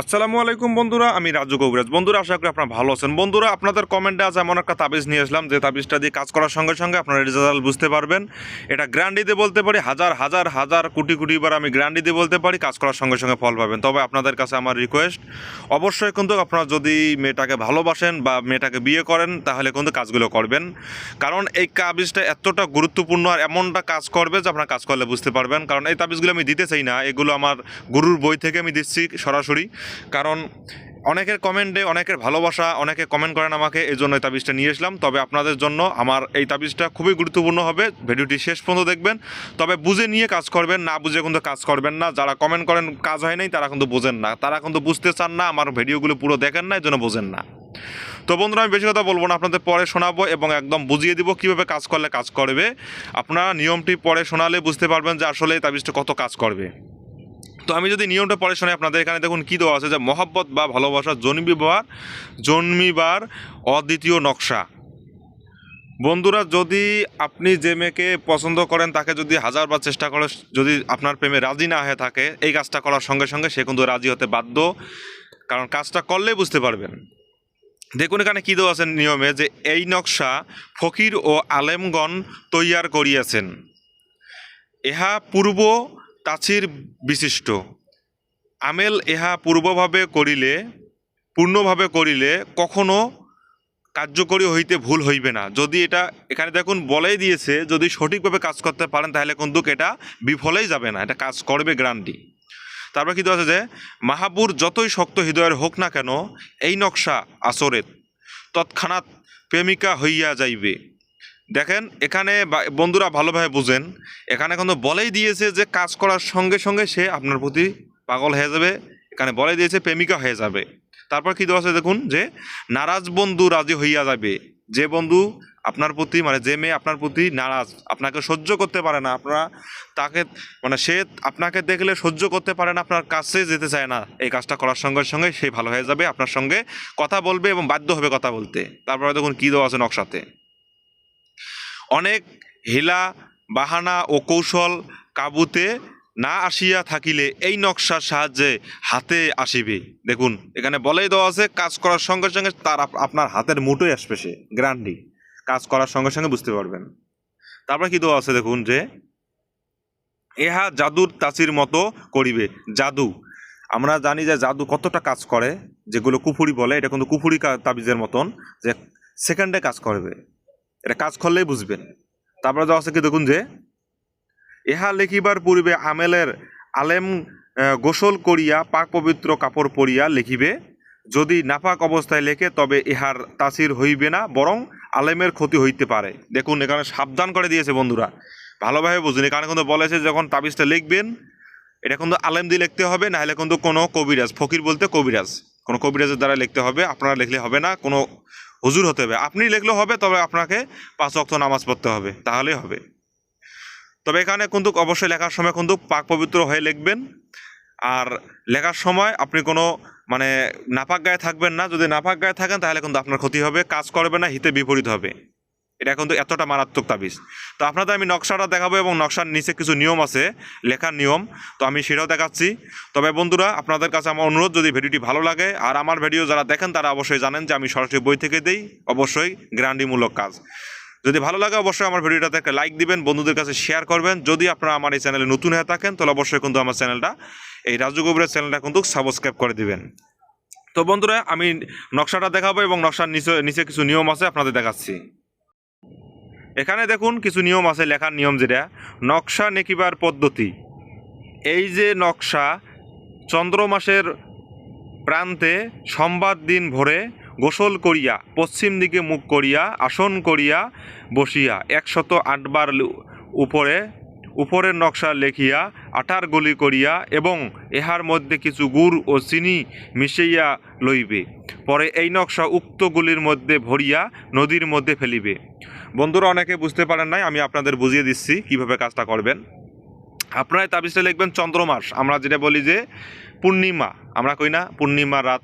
আসসালামু আলাইকুম বন্ধুরা, আমি রাজু কবিরাজ। বন্ধুরা, আশা করি আপনারা ভালো আছেন। বন্ধুরা, আপনাদের কমেন্টে আজ এমন একটা তাবিজ নিয়ে আসলাম, যে তাবিজটা দিয়ে কাজ করার সঙ্গে সঙ্গে আপনারা রেজাল্ট বুঝতে পারবেন। এটা দিয়ে বলতে পারি, হাজার হাজার হাজার, কোটি কোটি বার আমি দিয়ে বলতে পারি, কাজ করার সঙ্গে সঙ্গে ফল পাবেন। তবে আপনাদের কাছে আমার রিকোয়েস্ট অবশ্যই কিন্তু আপনারা যদি মেয়েটাকে ভালোবাসেন বা মেয়েটাকে বিয়ে করেন, তাহলে কিন্তু কাজগুলো করবেন। কারণ এই তাবিজটা এতটা গুরুত্বপূর্ণ আর এমনটা কাজ করবে যে আপনারা কাজ করলে বুঝতে পারবেন। কারণ এই তাবিজগুলো আমি দিতে চাই না, এগুলো আমার গুরুর বই থেকে আমি দিচ্ছি, সরাসরি কারণ অনেকের কমেন্টে অনেকের ভালোবাসা, অনেকে কমেন্ট করেন আমাকে এই জন্য এই তাবিজটা নিয়ে এসলাম। তবে আপনাদের জন্য আমার এই তাবিজটা খুবই গুরুত্বপূর্ণ হবে। ভিডিওটি শেষ পর্যন্ত দেখবেন। তবে বুঝে নিয়ে কাজ করবেন, না বুঝে কিন্তু কাজ করবেন না। যারা কমেন্ট করেন, কাজ হয় নাই, তারা কিন্তু বোঝেন না। তারা কিন্তু বুঝতে চান না, আমার ভিডিওগুলো পুরো দেখেন না এই জন্য বোঝেন না। তো বন্ধুরা, আমি বেশি কথা বলব না, আপনাদের পরে শোনাবো এবং একদম বুঝিয়ে দিব কীভাবে কাজ করলে কাজ করবে। আপনারা নিয়মটি পরে শোনালে বুঝতে পারবেন যে আসলে এই তাবিজটা কত কাজ করবে। তো আমি যদি নিয়মটা পরে শোনাই আপনাদের এখানে, দেখুন কী দেওয়া আছে যে মহাব্বত বা ভালোবাসা জন্মিবার জন্মিবার অদ্বিতীয় নকশা। বন্ধুরা, যদি আপনি যে মেয়েকে পছন্দ করেন, তাকে যদি হাজারবার চেষ্টা করে, যদি আপনার প্রেমে রাজি না হয়ে থাকে, এই কাজটা করার সঙ্গে সঙ্গে সে কিন্তু রাজি হতে বাধ্য। কারণ কাজটা করলেই বুঝতে পারবেন। দেখুন এখানে কী দেওয়া আছে নিয়মে, যে এই নকশা ফকির ও আলেমগণ তৈয়ার করিয়াছেন। ইহা পূর্ব তাছির বিশিষ্ট। আমেল ইহা পূর্বভাবে করিলে, পূর্ণভাবে করিলে কখনো কার্যকরী হইতে ভুল হইবে না। যদি এটা এখানে দেখুন বলেই দিয়েছে, যদি সঠিকভাবে কাজ করতে পারেন, তাহলে কিন্তু এটা বিফলেই যাবে না, এটা কাজ করবে গ্রান্টি তারপর কি আছে যে, মাহাবুর যতই শক্ত হৃদয়ের হোক না কেন, এই নকশা আসরেত তৎক্ষণাৎ প্রেমিকা হইয়া যাইবে। দেখেন, এখানে বন্ধুরা ভালোভাবে বুঝেন। এখানে কিন্তু বলেই দিয়েছে যে, কাজ করার সঙ্গে সঙ্গে সে আপনার প্রতি পাগল হয়ে যাবে। এখানে বলে দিয়েছে, প্রেমিকা হয়ে যাবে। তারপর কী দেওয়া আছে দেখুন, যে, নারাজ বন্ধু রাজি হইয়া যাবে। যে বন্ধু আপনার প্রতি মানে যে মেয়ে আপনার প্রতি নারাজ, আপনাকে সহ্য করতে পারে না, আপনারা তাকে মানে সে আপনাকে দেখলে সহ্য করতে পারে না, আপনার কাছে যেতে চায় না, এই কাজটা করার সঙ্গে সঙ্গে সে ভালো হয়ে যাবে, আপনার সঙ্গে কথা বলবে এবং বাধ্য হবে কথা বলতে। তারপরে দেখুন কী দেওয়া আছে নকশাতে। অনেক হিলা, বাহানা ও কৌশল কাবুতে না আসিয়া থাকিলে এই নকশার সাহায্যে হাতে আসিবে। দেখুন, এখানে বলেই দেওয়া আছে, কাজ করার সঙ্গে সঙ্গে তার আপ- আপনার হাতের মুঠোই আসবে সে, গ্রান্ডি। কাজ করার সঙ্গে সঙ্গে বুঝতে পারবেন। তারপরে কি দেওয়া আছে দেখুন যে, এহা জাদুর তাসির মতো করিবে, জাদু। আমরা জানি যে জাদু কতটা কাজ করে, যেগুলো কুফুরি বলে, এটা কিন্তু কুফুরি তাবিজের মতন যে সেকেন্ডে কাজ করবে। এটা কাজ করলেই বুঝবেন। তারপরে দেওয়া আছে কি দেখুন যে, ইহা লিখিবার পূর্বে আমেলের আলেম গোসল করিয়া পাক পবিত্র কাপড় পরিয়া লিখিবে, যদি নাপাক অবস্থায় লেখে তবে ইহার তাসির হইবে না, বরং আলেমের ক্ষতি হইতে পারে। দেখুন, এখানে সাবধান করে দিয়েছে বন্ধুরা। ভালোভাবে বুঝুন, এখানে কিন্তু বলেছে যখন তাবিজটা লিখবেন, এটা কিন্তু আলেম দিয়ে লিখতে হবে, নাহলে কিন্তু কোনো কবিরাজ, ফকির বলতে কবিরাজ। কোনো কবিরাজের দ্বারা লিখতে হবে, আপনারা লিখলে হবে না, কোনো হুজুর হতে হবে। আপনি লেখলে হবে, তবে আপনাকে পাঁচ অক্ত নামাজ পড়তে হবে। তাহলেই হবে। তবে এখানে কিন্তু অবশ্যই লেখার সময় কিন্তু পাক পবিত্র হয়ে লিখবেন। আর লেখার সময় আপনি কোনো মানে নাপাক গায়ে থাকবেন না। যদি নাপাক গায়ে থাকেন, তাহলে কিন্তু আপনার ক্ষতি হবে। কাজ করবে না, হিতে বিপরীত হবে। এটা কিন্তু এতটা মারাত্মক তাবিজ। তো আপনাদের আমি নকশাটা দেখাবো এবং নকশার নিচে কিছু নিয়ম আছে, লেখার নিয়ম। তো আমি সেটাও দেখাচ্ছি। তবে বন্ধুরা, আপনাদের কাছে আমার অনুরোধ, যদি ভিডিওটি ভালো লাগে, আর আমার ভিডিও যারা দেখেন, তারা অবশ্যই জানেন যে আমি সরাসরি বই থেকে দেই, অবশ্যই গ্যারান্টিমূলক কাজ। যদি ভালো লাগে, অবশ্যই আমার ভিডিওটাতে একটা লাইক দিবেন, বন্ধুদের কাছে শেয়ার করবেন। যদি আপনারা আমার এই চ্যানেলে নতুন হয়ে থাকেন, তাহলে অবশ্যই কিন্তু আমার চ্যানেলটা এই রাজু গোবরের চ্যানেলটা কিন্তু সাবস্ক্রাইব করে দিবেন। তো বন্ধুরা, আমি নকশাটা দেখাবো এবং নকশার নিচে নিচে কিছু নিয়ম আছে, আপনাদের দেখাচ্ছি। এখানে দেখুন কিছু নিয়ম আছে, লেখার নিয়ম যেটা। নকশা নেকিবার পদ্ধতি। এই যে নকশা, চন্দ্র মাসের প্রান্তে সম্বাদ দিন ভোরে গোসল করিয়া, পশ্চিম দিকে মুখ করিয়া, আসন করিয়া বসিয়া, একশত আটবার উপরে, উপরের নকশা লেখিয়া আটার গলি করিয়া এবং ইহার মধ্যে কিছু গুড় ও চিনি মিশাইয়া লইবে। পরে এই নকশা উক্ত গুলির মধ্যে ভরিয়া নদীর মধ্যে ফেলিবে। বন্ধুরা অনেকে বুঝতে পারেন নাই, আমি আপনাদের বুঝিয়ে দিচ্ছি কীভাবে কাজটা করবেন। আপনারা তাবিজটা লিখবেন চন্দ্রমাস আমরা যেটা বলি যে পূর্ণিমা। আমরা কই না? পূর্ণিমা রাত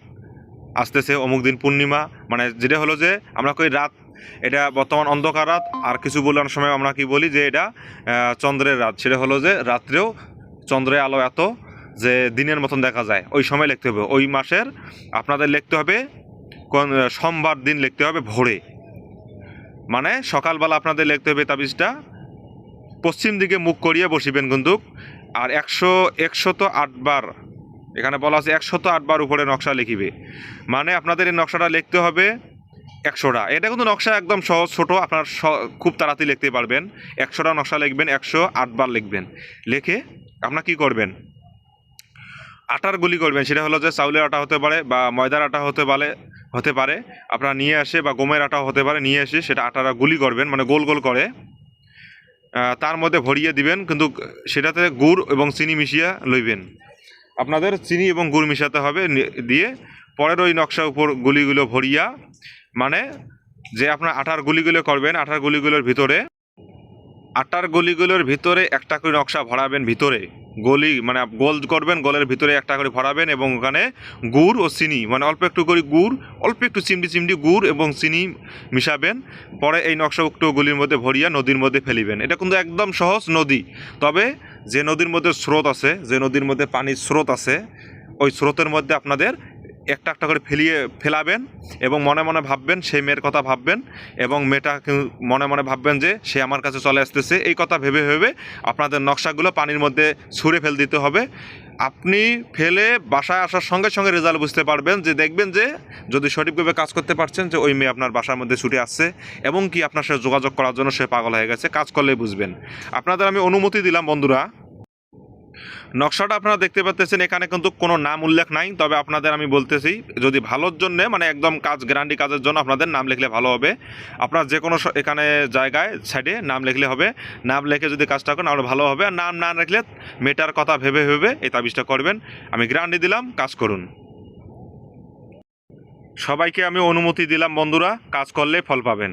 আসতেছে, অমুক দিন পূর্ণিমা। মানে যেটা হলো যে আমরা কই রাত, এটা বর্তমান অন্ধকার রাত। আর কিছু বলার সময় আমরা কি বলি যে এটা চন্দ্রের রাত। সেটা হলো যে রাত্রেও চন্দ্রের আলো এত যে দিনের মতন দেখা যায়। ওই সময় লিখতে হবে। ওই মাসের আপনাদের লিখতে হবে কোন, সোমবার দিন লিখতে হবে ভোরে। মানে সকালবেলা আপনাদের লিখতে হবে তাবিজটা। পশ্চিম দিকে মুখ করিয়ে বসিবেন কিন্তু আর একশো, একশত আটবার এখানে বলা আছে একশত আটবার উপরে নকশা লিখিবে। মানে আপনাদের এই নকশাটা লিখতে হবে একশোটা। এটা কিন্তু নকশা একদম সহজ, ছোটো, আপনার খুব তাড়াতাড়ি লিখতে পারবেন। একশোটা নকশা লিখবেন, একশো আটবার লিখবেন। লিখে আপনার কি করবেন? আটার গুলি করবেন, সেটা হলো যে চাউলের আটা হতে পারে বা ময়দার আটা হতে পারে হতে পারে। আপনারা নিয়ে আসে বা গমের আটা হতে পারে, নিয়ে এসে সেটা আটারা গুলি করবেন মানে গোল গোল করে। তার মধ্যে ভরিয়ে দিবেন, কিন্তু সেটাতে গুড় এবং চিনি মিশিয়ে লইবেন। আপনাদের চিনি এবং গুড় মিশাতে হবে দিয়ে পরের ওই নকশা উপর গুলিগুলো ভরিয়া মানে যে আপনার আটার গুলিগুলো করবেন, আটার গুলিগুলোর ভিতরে আটার গলিগুলোর ভিতরে একটা করে নকশা ভরাবেন ভিতরে। গলি মানে গোল করবেন, গোলের ভিতরে একটা করে ভরাবেন এবং ওখানে গুড় ও চিনি মানে অল্প একটু করে গুড়, অল্প একটু চিমড়ি চিমড়ি গুড় এবং চিনি মিশাবেন। পরে এই নকশা উক্ত গলির মধ্যে ভরিয়া নদীর মধ্যে ফেলিবেন। এটা কিন্তু একদম সহজ নদী। তবে যে নদীর মধ্যে স্রোত আছে, যে নদীর মধ্যে পানির স্রোত আছে, ওই স্রোতের মধ্যে আপনাদের একটা একটা করে ফেলিয়ে ফেলাবেন এবং মনে মনে ভাববেন সেই মেয়ের কথা ভাববেন এবং মেয়েটা মনে মনে ভাববেন যে সে আমার কাছে চলে আসতেছে। এই কথা ভেবে ভেবে আপনাদের নকশাগুলো পানির মধ্যে ছুঁড়ে ফেল দিতে হবে। আপনি ফেলে বাসায় আসার সঙ্গে সঙ্গে রেজাল্ট বুঝতে পারবেন যে দেখবেন যে যদি সঠিকভাবে কাজ করতে পারছেন যে ওই মেয়ে আপনার বাসার মধ্যে ছুটে আসছে এবং কি আপনার সাথে যোগাযোগ করার জন্য সে পাগল হয়ে গেছে। কাজ করলেই বুঝবেন। আপনাদের আমি অনুমতি দিলাম বন্ধুরা। নকশাটা আপনারা দেখতে পাচ্ছেন এখানে কিন্তু কোনো নাম উল্লেখ নাই, তবে আপনাদের আমি বলতেছি, যদি ভালোর জন্য মানে একদম কাজ গ্যারান্টি কাজের জন্য আপনাদের নাম লিখলে ভালো হবে। আপনার যে কোনো এখানে জায়গায় সাইডে নাম লিখলে হবে। নাম লিখে যদি কাজটা করেন, তাহলে ভালো হবে। আর নাম না রাখলে মেটার কথা ভেবে ভেবে এই তাবিজটা করবেন। আমি গ্যারান্টি দিলাম, কাজ করুন। সবাইকে আমি অনুমতি দিলাম, বন্ধুরা, কাজ করলে ফল পাবেন।